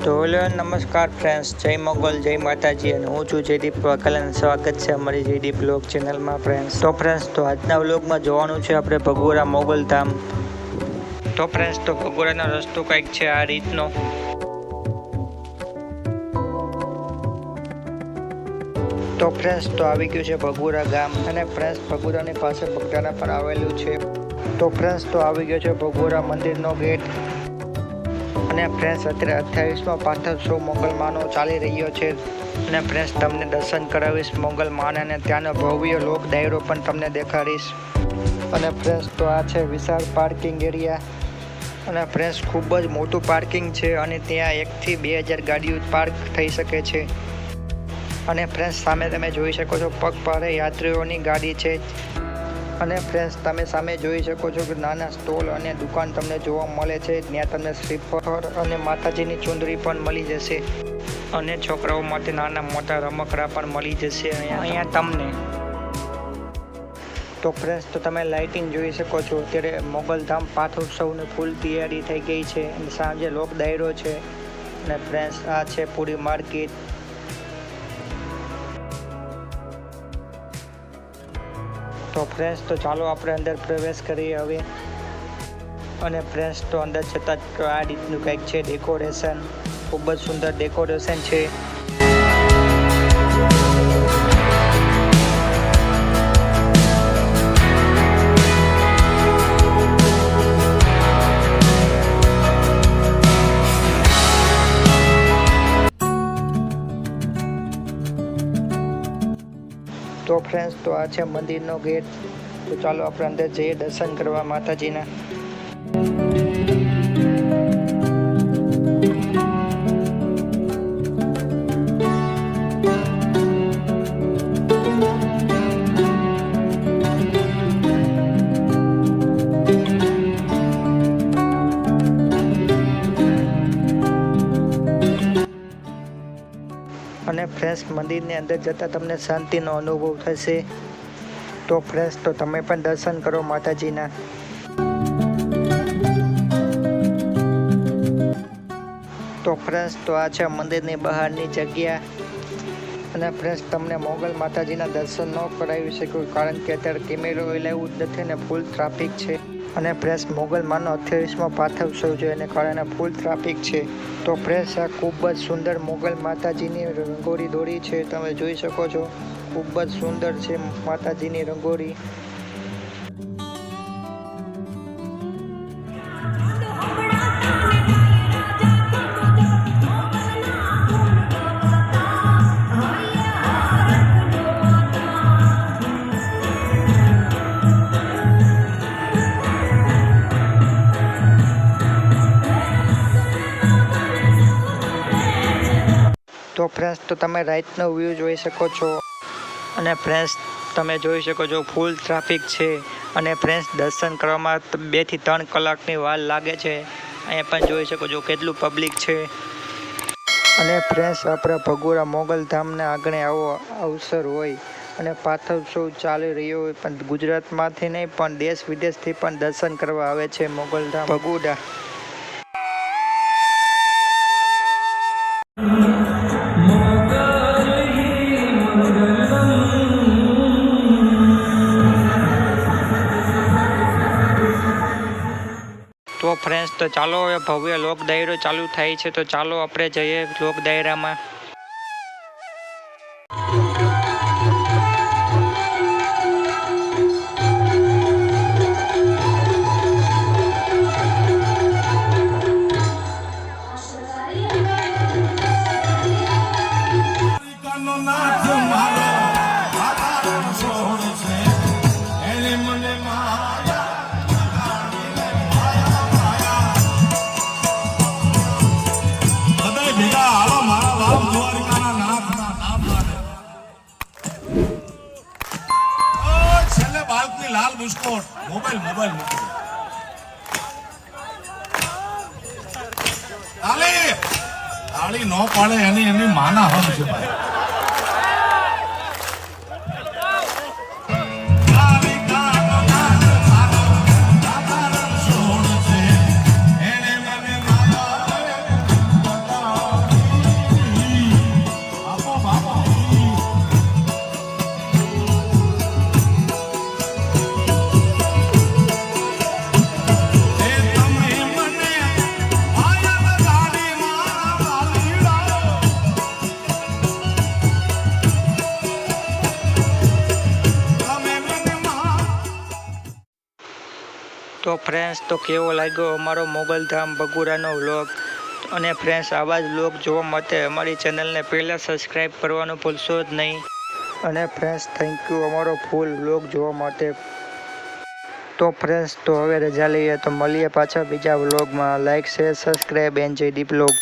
Hello, નમસ્કાર friends જય મોગલ, જય માતાજી અને હું છું જયદીપ. વાઘેલા સ્વાગત છે અમારી જયદીપ બ્લોગ ચેનલમાં ફ્રેન્ડ્સ તો ફ્રેન્ડ્સ તો આજના બ્લોગમાં જોવાનું છે આપણે ભગોરા મોગલ ધામ. તો ફ્રેન્ડ્સ તો ભગોરાનો રસ્તો કંઈક છે આ રીતનો. તો ફ્રેન્ડ્સ તો આવી ગયું છે ભગોરા ગામ અને ફ્રેન્ડ્સ ભગોરાની પાસે ભગતાના પર આવેલું છે. તો ફ્રેન્ડ્સ તો આવી ગયો છે ભગોરા મંદિરનો ગેટ. અને ફ્રેન્ડ્સ, અત્યારે અઠ્યાવીસમાં પાછળસો મોગલ માનો ચાલી રહ્યો છે. અને ફ્રેન્ડ્સ, તમને દર્શન કરાવીશ મોગલ માને અને ત્યાંનો ભવ્ય લોક ડાયરો પણ તમને દેખાડીશ. અને ફ્રેન્ડ્સ, તો આ છે વિશાળ પાર્કિંગ એરિયા. અને ફ્રેન્ડ્સ, ખૂબ જ મોટું પાર્કિંગ છે અને ત્યાં એકથી બે હજાર ગાડીઓ પાર્ક થઈ શકે છે. અને ફ્રેન્ડ્સ, સામે તમે જોઈ શકો છો, પગપાળે યાત્રીઓની ગાડી છે. અને ફ્રેન્ડ્સ તમે સામે જોઈ શકો છો કે નાના સ્ટોલ અને દુકાન તમને જોવા મળે છે. ત્યાં તમને શ્રીફળ અને માતાજીની ચુંદરી પણ મળી જશે. અને છોકરાઓ માટે નાના મોટા રમકડા પણ મળી જશે અહીંયા. તમને. તો ફ્રેન્ડ્સ તો તમે લાઇટિંગ જોઈ શકો છો. અત્યારે મોગલધામ પાઠોત્સવની ફૂલ તૈયારી થઈ ગઈ છે. અને સાંજે લોક ડાયરો છે. અને ફ્રેન્ડ્સ આ છે પૂરી માર્કેટ તો ફ્રેન્ડ્સ તો ચાલો આપણે અંદર પ્રવેશ કરીએ હવે. અને ફ્રેન્ડ્સ તો અંદર જતાં આ રીતનું કંઈક છે ડેકોરેશન ખૂબ જ સુંદર ડેકોરેશન છે. તો ફ્રેન્ડ્સ તો આ છે મંદિરનો ગેટ તો ચાલો આપણે અંદર જઈએ દર્શન કરવા માતાજીના. અને ફ્રેન્ડ્સ મંદિરની અંદર જતાં તમને શાંતિનો અનુભવ થશે. તો ફ્રેન્ડ્સ તો તમે પણ દર્શન કરો માતાજીના. તો ફ્રેન્ડ્સ તો આ છે મંદિરની બહારની જગ્યા. અને ફ્રેન્ડ્સ તમને મોગલ માતાજીના દર્શન ન કરાવી શક્યું કારણ કે અત્યારે કેમેરો એલાવું જ નથી ને ફૂલ ટ્રાફિક છે. અને ફ્રેન્ડ્સ મોગલ માનો અઠ્યાવીસમાં પાથવસવ છે, એને કારણે ફૂલ ટ્રાફિક છે. તો ફ્રેન્ડ્સ આ ખૂબ જ સુંદર મોગલ માતાજીની રંગોળી દોરી છે, તમે જોઈ શકો છો. ખૂબ જ સુંદર છે માતાજીની રંગોળી. તો ફ્રેન્ડ્સ તો તમે રાઈટનો વ્યૂ જોઈ શકો છો. અને ફ્રેન્ડ્સ તમે જોઈ શકો છો ફૂલ ટ્રાફિક છે. અને ફ્રેન્ડ્સ દર્શન કરવામાં બેથી ત્રણ કલાકની વાર લાગે છે. અહીંયા પણ જોઈ શકો છો કેટલું પબ્લિક છે. અને ફ્રેન્ડ્સ આપણા ભગોરા મોગલ ધામને આગળ આવો અવસર હોય. અને પાથોત્સવ ચાલી રહ્યો હોય, પણ ગુજરાતમાંથી નહીં, પણ દેશ વિદેશથી પણ દર્શન કરવા આવે છે મોગલધામ ભગોડા. ફ્રેન્ડ્સ તો ચાલો હવે ભવ્ય લોક ડાયરો ચાલુ થાય છે, તો ચાલો આપણે જઈએ લોક દાયરામાં બિસ્કોટ મોબાઈલ મોબાઈલ મૂકી. તાળી તાળી ન પાડે એની એની માના હમ છે ભાઈ તો ફ્રેન્ડ્સ તો કેવો લાગ્યો અમારો મોગલધામ બગુરાનો વ્લોગ અને ફ્રેન્ડ્સ આવા જ વ્લોગ જોવા માટે અમારી ચેનલને પહેલાં સબસ્ક્રાઈબ કરવાનું ભૂલશો જ નહીં. અને ફ્રેન્ડ્સ થેન્ક યુ અમારો ફૂલ વ્લોગ જોવા માટે. તો ફ્રેન્ડ્સ તો હવે રજા લઈએ, તો મળીએ પાછા બીજા વ્લોગમાં like share subscribe enjoy Deep vlog